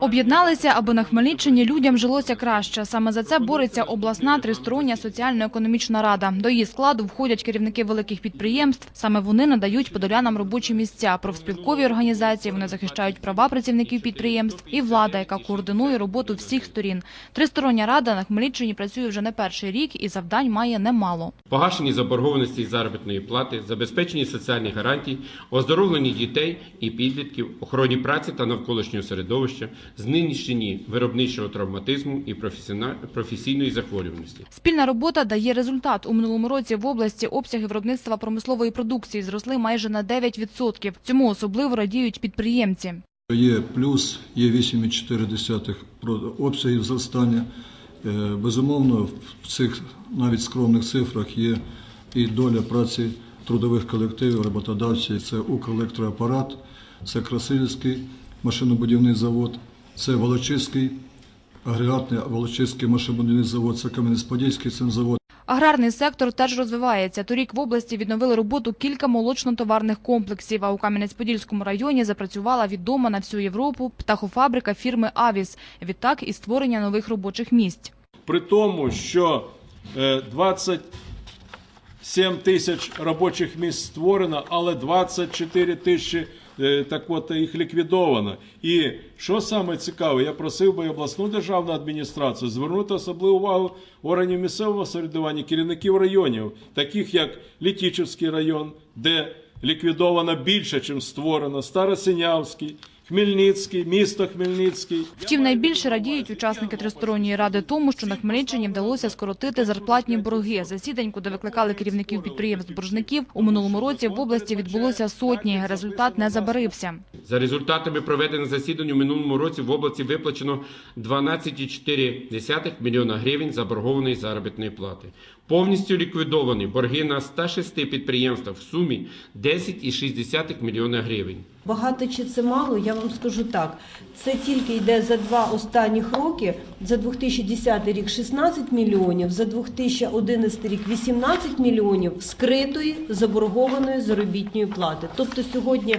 Об'єдналися, аби на Хмельниччині людям жилося краще. Саме за це бореться обласна тристороння соціально-економічна рада. До її складу входять керівники великих підприємств. Саме вони надають подолянам робочі місця. Профспілкові організації вони захищають права працівників підприємств і влада, яка координує роботу всіх сторін. Тристороння рада на Хмельниччині працює вже не перший рік і завдань має немало. погашені заборгованості із заробітної плати, забезпечені соціальних гарантій, оздоровлені дітей і підлітків, охороні праці та навколишнього середовища, знищенні виробничого травматизму і професійної захворюваності. Спільна робота дає результат. У минулому році в області обсяги виробництва промислової продукції зросли майже на 9%. Цьому особливо радіють підприємці. Є плюс, є 8,4 про- обсягів зростання. Е, Безумовно, в цих навіть скромних цифрах є і доля праці трудових колективів, роботодавців. Це «Укрелектроапарат», це Красилівський машинобудівний завод, це Волочиський агрегатний Волочиський машинобудівний завод, це Кам'янець-Подільський цинзавод. Аграрний сектор теж розвивається. Торік в області відновили роботу кілька молочно-товарних комплексів, а у Кам'янець-Подільському районі запрацювала відома на всю Європу птахофабрика фірми «Авіс». Відтак і створення нових робочих місць. При тому, що е, 27 тисяч робочих місць створено, але 24 тисячі е, так от їх ліквідовано. І що саме цікаве, я просив би обласну державну адміністрацію звернути особливу увагу органів місцевого самоврядування, керівників районів, таких як Літічівський район, де ліквідовано більше, ніж створено, Старосинявський, Хмельницький, місто Хмельницький. Втім, найбільше радіють учасники тристоронньої ради тому, що на Хмельниччині вдалося скоротити зарплатні борги. Засідань, куди викликали керівників підприємств-боржників, у минулому році в області відбулося сотні. Результат не забарився. За результатами проведених засідань у минулому році в області виплачено 12,4 мільйона гривень заборгованої заробітної плати. Повністю ліквідовані борги на 106 підприємствах в сумі 10,6 мільйона гривень. Багато чи це мало, я вам скажу так. Це тільки йде за два останніх роки. За 2010 рік 16 мільйонів, за 2011 рік 18 мільйонів скритої заборгованої заробітної плати. Тобто сьогодні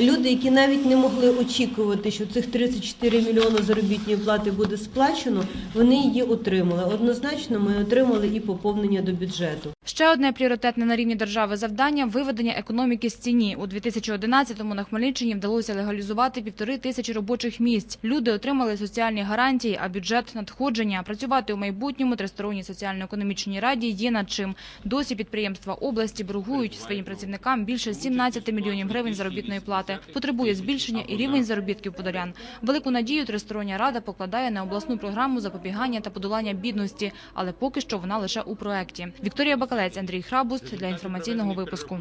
люди, які навіть не могли очікувати, що цих 34 мільйони заробітної плати буде сплачено, вони її отримали. Однозначно, ми отримали і поповнення до бюджету. Ще одне пріоритетне на рівні держави завдання – виведення економіки з тіні. У 2011-му на Хмельниччині вдалося легалізувати півтори тисячі робочих місць. Люди отримали соціальні гарантії, а бюджет – надходження. Працювати у майбутньому тристоронній соціально-економічній раді є над чим. Досі підприємства області боргують своїм працівникам більше 17 мільйонів гривень заробітної плати. Потребує збільшення і рівень заробітків подолян. Велику надію тристороння рада покладає на обласну програму запобігання та подолання бідності, але поки що вона лише у проекті. Вікторія Бакалець, Андрій Храбуст для інформаційного випуску.